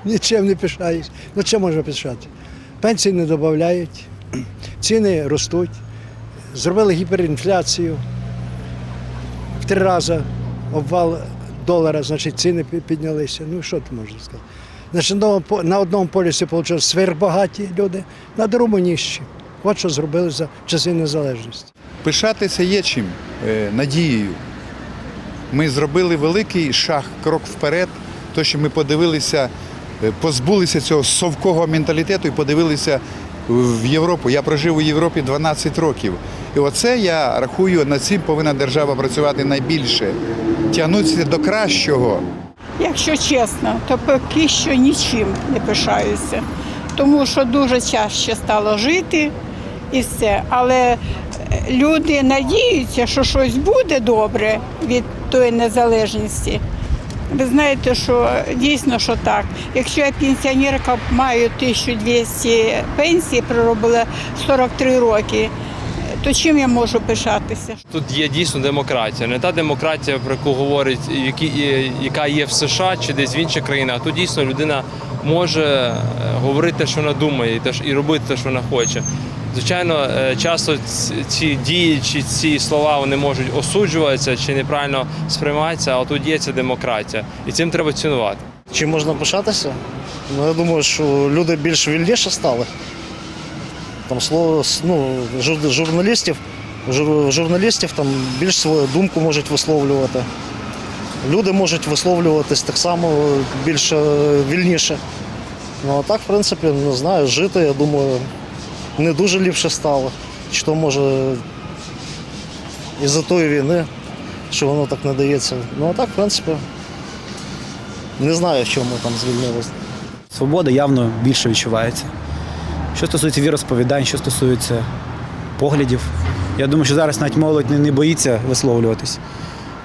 Нічим не пишаюсь. Ну чим можна пишати? Пенсії не додають, ціни ростуть, зробили гіперінфляцію. В три рази обвал долара, значить ціни піднялися. Ну що ти можеш сказати? Значить, на одному по- на одному вийшло сверхбагаті люди, на другому ніщі. От що зробили за часи незалежності. Пишатися є чим, е, надією. Ми зробили великий шаг, крок вперед, то що ми подивилися, позбулися цього совкого менталітету і подивилися в Європу. Я прожив у Європі 12 років. І оце я рахую, над цим повинна держава працювати найбільше, тягнутися до кращого. Якщо чесно, то поки що нічим не пишаюся, тому що дуже чаще стало жити і все. Але е, люди надіються, що щось буде добре від тої незалежності. Ви знаєте, що дійсно що так. Якщо я пенсіонерка маю 1200 пенсії, проробила 43 роки, то чим я можу пишатися? Тут є дійсно демократія, не та демократія, про яку говорить, які, яка є в США чи десь в інших країнах. Тут дійсно людина може е, говорити те, що вона думає, і робити те, що вона хоче. Звичайно, е, часто ці дії чи ці слова вони можуть осуджуватися чи неправильно сприйматися, а тут є ця демократія, і цим треба цінувати. Чим можна пишатися? Ну, я думаю, що люди більш вільніше стали. Там слово ну, журналістів, журналістів там більш свою думку можуть висловлювати. Люди можуть висловлюватись так само більш вільніше. Ну а так, в принципі, не знаю, жити, я думаю, не дуже ліпше стало. Чи то може із-за тої війни, що воно так не дається. Ну а так, в принципі, не знаю, в чому там звільнилось. Свобода явно більше відчувається. Що стосується віросповідань, що стосується поглядів. Я думаю, що зараз навіть молодь не боїться висловлюватись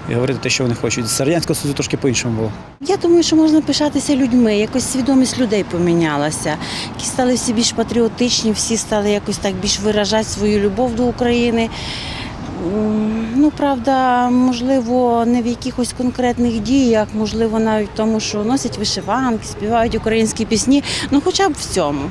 і говорити те, що вони хочуть. З Радянського Союзу трошки по-іншому було. Я думаю, що можна пишатися людьми. Якось свідомість людей помінялася. Які стали всі більш патріотичні, всі стали якось так більш виражати свою любов до України. Ну, правда, можливо, не в якихось конкретних діях, можливо, навіть в тому, що носять вишиванки, співають українські пісні. Ну, хоча б в цьому.